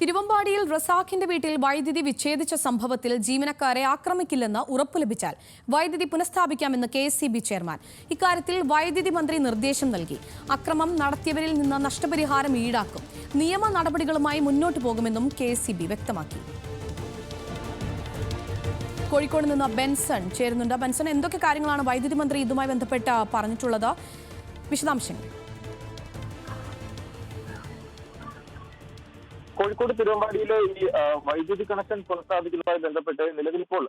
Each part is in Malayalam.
തിരുവമ്പാടിയിൽ റസാഖിന്റെ വീട്ടിൽ വൈദ്യുതി വിച്ഛേദിച്ച സംഭവത്തിൽ ജീവനക്കാരെ ആക്രമിക്കില്ലെന്ന് ഉറപ്പു ലഭിച്ചാൽ വൈദ്യുതി പുനഃസ്ഥാപിക്കാമെന്ന് കെ ചെയർമാൻ. ഇക്കാര്യത്തിൽ വൈദ്യുതി മന്ത്രി നിർദ്ദേശം നൽകി. അക്രമം നടത്തിയവരിൽ നിന്ന് നഷ്ടപരിഹാരം ഈടാക്കും. നിയമ നടപടികളുമായി മുന്നോട്ടു പോകുമെന്നും കെ വ്യക്തമാക്കി. കോഴിക്കോട് നിന്ന് ബെൻസൺ ചേരുന്നുണ്ട്. ബെൻസൺ എന്തൊക്കെ കാര്യങ്ങളാണ് വൈദ്യുതി മന്ത്രി ഇതുമായി ബന്ധപ്പെട്ട് പറഞ്ഞിട്ടുള്ളത്? വിശദാംശങ്ങൾ. കോഴിക്കോട് തിരുവമ്പാടിയിലെ ഈ വൈദ്യുതി കണക്ഷൻ പുനഃസ്ഥാപിക്കുന്നതുമായി ബന്ധപ്പെട്ട് നിലവിലിപ്പോൾ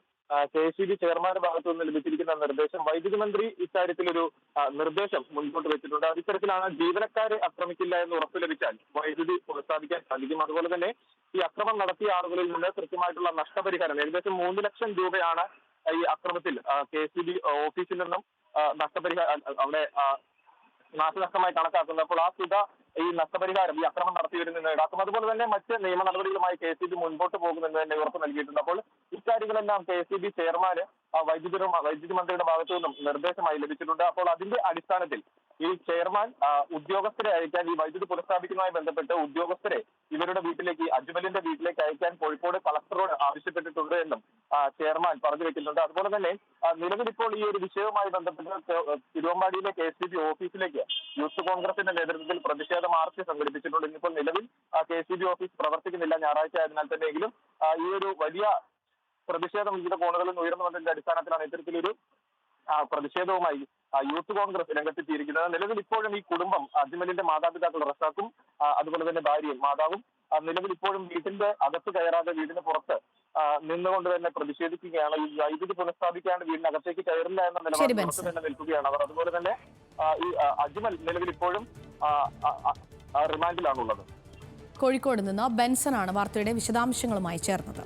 കെ എസ് ഇ ബി ചെയർമാന്റെ ഭാഗത്തു നിന്ന് ലഭിച്ചിരിക്കുന്ന നിർദ്ദേശം വൈദ്യുതി മന്ത്രി ഇക്കാര്യത്തിലൊരു ഒരു നിർദ്ദേശം മുൻപോട്ട് വെച്ചിട്ടുണ്ട്. ഇത്തരത്തിലാണ് ജീവനക്കാരെ ആക്രമിക്കില്ല എന്ന് ഉറപ്പ് ലഭിച്ചാൽ വൈദ്യുതി പുനഃസ്ഥാപിക്കാൻ സാധിക്കും. അതുപോലെ തന്നെ ഈ അക്രമം നടത്തിയ ആളുകളിൽ നിന്ന് കൃത്യമായിട്ടുള്ള നഷ്ടപരിഹാരം ഏകദേശം മൂന്ന് ലക്ഷം രൂപയാണ് ഈ അക്രമത്തിൽ കെ എസ് ഇ ബി ഓഫീസിൽ നിന്നും നഷ്ടപരിഹാരം അവിടെ നാശനഷ്ടമായി കണക്കാക്കുന്നത് അപ്പോൾ ആ തുക ഈ നഷ്ടപരിഹാരം ഈ അക്രമം നടത്തിയവരിൽ നിന്ന് ഈടാക്കും അതുപോലെ തന്നെ മറ്റ് നിയമ നടപടികളുമായി കെ സി ബി മുൻപോട്ട് പോകുമെന്ന് തന്നെ ഉറപ്പ് നൽകിയിട്ടുണ്ട്. അപ്പോൾ ഇക്കാര്യങ്ങളെല്ലാം കെ സി ബി ചെയർമാന് വൈദ്യുതി വൈദ്യുതി മന്ത്രിയുടെ ഭാഗത്തു നിന്നും നിർദ്ദേശമായി ലഭിച്ചിട്ടുണ്ട്. അപ്പോൾ അതിന്റെ അടിസ്ഥാനത്തിൽ ഈ ചെയർമാൻ ഉദ്യോഗസ്ഥരെ അയക്കാൻ ഈ വൈദ്യുതി പുനഃസ്ഥാപിക്കുന്നതുമായി ബന്ധപ്പെട്ട് ഉദ്യോഗസ്ഥരെ ഇവരുടെ വീട്ടിലേക്ക് അജ്മലിന്റെ വീട്ടിലേക്ക് അയക്കാൻ കോഴിക്കോട് കളക്ടറോട് ആവശ്യപ്പെട്ടിട്ടുണ്ട് എന്നും ചെയർമാൻ പറഞ്ഞു വെക്കുന്നുണ്ട് അതുപോലെ തന്നെ നിലവിൽ ഇപ്പോൾ ഈ ഒരു വിഷയവുമായി ബന്ധപ്പെട്ട് തിരുവമ്പാടിയിലെ കെ എസ് ബി ഓഫീസിലേക്ക് യൂത്ത് കോൺഗ്രസിന്റെ നേതൃത്വത്തിൽ പ്രതിഷേധ മാർച്ച് സംഘടിപ്പിച്ചിട്ടുണ്ട്. ഇന്നിപ്പോൾ നിലവിൽ കെ എസ് ബി ഓഫീസ് പ്രവർത്തിക്കുന്നില്ല ഞായറാഴ്ച ആയതിനാൽ തന്നെ എങ്കിലും ഈ ഒരു വലിയ പ്രതിഷേധം വിവിധ കോണുകളിൽ നിന്ന് ഉയർന്നു വന്നതിന്റെ അടിസ്ഥാനത്തിലാണ് ഇത്തരത്തിലൊരു പ്രതിഷേധവുമായി യൂത്ത് കോൺഗ്രസ് രംഗത്തെത്തിയിരിക്കുന്നത്. നിലവിൽ ഇപ്പോഴും ഈ കുടുംബം അജ്മലിന്റെ മാതാപിതാക്കൾ റസാക്കും അതുപോലെ തന്നെ ഭാര്യയും മാതാവും നിലവിൽ ഇപ്പോഴും വീടിന്റെ അകത്ത് കയറാതെ വീടിന് പുറത്ത് നിന്നുകൊണ്ട് തന്നെ പ്രതിഷേധിക്കുകയാണ്. ഈ വൈദ്യുതി പുനഃസ്ഥാപിക്കാണ്ട് വീടിനകത്തേക്ക് കയറില്ല എന്ന നിലപാട് തന്നെ നിൽക്കുകയാണ്. അവർ അതുപോലെ തന്നെ ഈ അജ്മൽ നിലവിൽ ഇപ്പോഴും റിമാൻഡിലാണുള്ളത്. കോഴിക്കോട് നിന്ന് ബെൻസൺ ആണ് വാർത്തയുടെ വിശദാംശങ്ങളുമായി ചേർന്നത്.